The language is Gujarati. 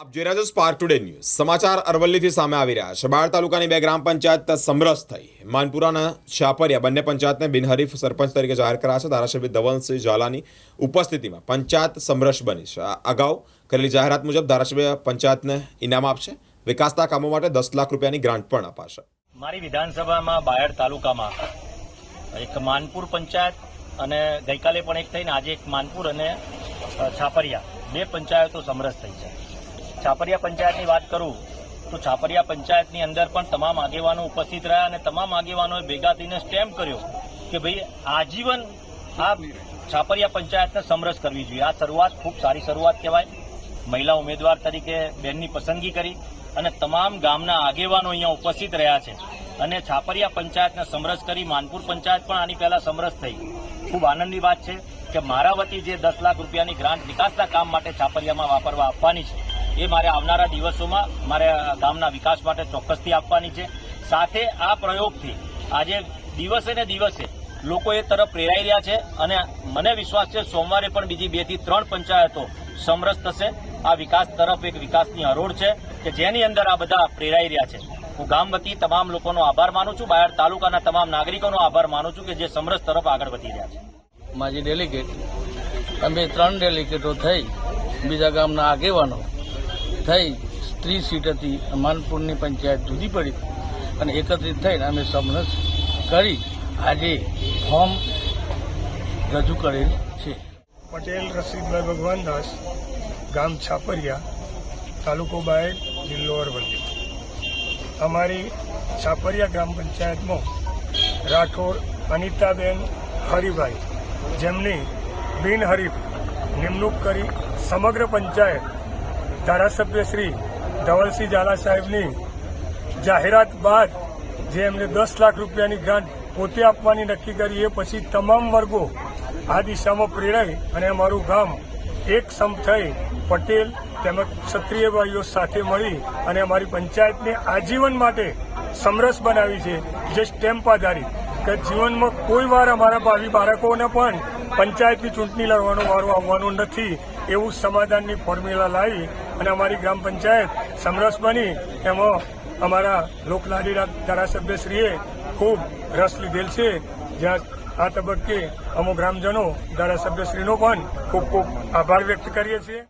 આપ જોઈ રહ્યા છો સ્પાર્ક ટુડે ન્યૂઝ સમાચાર અરવલ્લીથી સામે આવી રહ્યા છે. બાળ તાલુકાની બે ગ્રામ પંચાયત સમરસ થઈ. માનપુરાના છાપરિયા બંને પંચાયતને બિનહરીફ સરપંચ તરીકે જાહેર કરાયા છે. ધારાસભ્ય ધવલસિંહ ઝાલાની ઉપસ્થિતિમાં પંચાયત સમરસ બની છે. અગાઉ કરેલી જાહેરાત મુજબ ધારાસભ્ય પંચાયતને ઇનામ આપશે. વિકાસના કામો માટે દસ લાખ રૂપિયાની ગ્રાન્ટ પણ અપાશે. મારી વિધાનસભામાં બાયડ તાલુકામાં એક માનપુર પંચાયત અને ગઈકાલે પણ એક થઈને આજે એક માનપુર અને છાપરિયા. બે પંચાયતો સમરસ થઈ છે. છાપરિયા પંચાયતની વાત કરું, તો છાપરિયા પંચાયતની અંદર પણ તમામ આગેવાનો ઉપસ્થિત રહ્યા અને તમામ આગેવાનોએ ભેગા થઈને સ્ટેમ્પ કર્યો કે ભાઈ આજીવન આ છાપરિયા પંચાયતને સમરસ કરવી જોઈએ. આ શરૂઆત ખૂબ સારી શરૂઆત કહેવાય. મહિલા ઉમેદવાર તરીકે બેનની પસંદગી કરી અને તમામ ગામના આગેવાનો અહીંયા ઉપસ્થિત રહ્યા છે અને છાપરિયા પંચાયતને સમરસ કરી. માનપુર પંચાયત પણ આની પહેલા સમરસ થઈ. ખૂબ આનંદની વાત છે કે મારા વતી જે દસ લાખ રૂપિયાની ગ્રાન્ટ વિકાસના કામ માટે છાપરિયામાં વાપરવા આપવાની છે એ મારે આવનારા દિવસોમાં મારે ગામના વિકાસ માટે ચોક્કસથી આપવાની છે. સાથે આ પ્રયોગથી આજે દિવસે ને દિવસે લોકો એ તરફ પ્રેરાઈ રહ્યા છે અને મને વિશ્વાસ છે સોમવારે પણ બીજી બેથી ત્રણ પંચાયતો સમરસ થશે. આ વિકાસ તરફ એક વિકાસની હરોળ છે કે જેની અંદર આ બધા પ્રેરાઈ રહ્યા છે. હું ગામ વતી તમામ લોકોનો આભાર માનું છું. બાયડ તાલુકાના તમામ નાગરિકોનો આભાર માનું છું કે જે સમરસ તરફ આગળ વધી રહ્યા છે. માજી ડેલિગેટ. અમે ત્રણ ડેલિગેટો થઈ બીજા ગામના આગેવાનો થઈ સ્ત્રી સીટ હતી, માનપુરની પંચાયત જુદી પડી અને એકત્રિત થઈને અમે સમરસ કરી આજે ફોર્મ રજૂ કરેલ છે. પટેલ રસીદભાઈ ભગવાનદાસ ગામ છાપરિયા, તાલુકો બાયડ, જિલ્લો અરવલ્લી. અમારી છાપરિયા ગ્રામ પંચાયતમાં રાઠોડ, અનિતાબેન, હરિભાઈ જેમની બિનહરીફ નિમણૂક કરી સમગ્ર પંચાયત ધારાસભ્ય શ્રી ધવલસિંહ ઝાલા સાહેબની જાહેરાત બાદ જે એમને દસ લાખ રૂપિયાની ગ્રાન્ટ પોતે આપવાની નક્કી કરી, એ પછી તમામ વર્ગો આ દિશામાં પ્રેરાઈ અને અમારું ગામ એક સમ થઈ પટેલ તેમજ ક્ષત્રિય ભાઈઓ સાથે મળી અને અમારી પંચાયતને આજીવન માટે સમરસ બનાવી છે, જે સ્ટેમ્પ આધારિત. કે જીવનમાં કોઈ વાર અમારા ભાવિ બાળકોને પણ પંચાયતની ચૂંટણી લડવાનો વારો આવવાનો નથી. એવું સમાધાનની ફોર્મ્યુલા લાવી અને અમારી ગ્રામ પંચાયત સમરસ બની. એમાં અમારા લોકલાડીના ધારાસભ્યશ્રીએ ખૂબ રસ લીધેલ છે. જ્યાં આ તબક્કે અમુક ગ્રામજનો ધારાસભ્યશ્રીનો પણ ખૂબ ખૂબ આભાર વ્યક્ત કરીએ છીએ.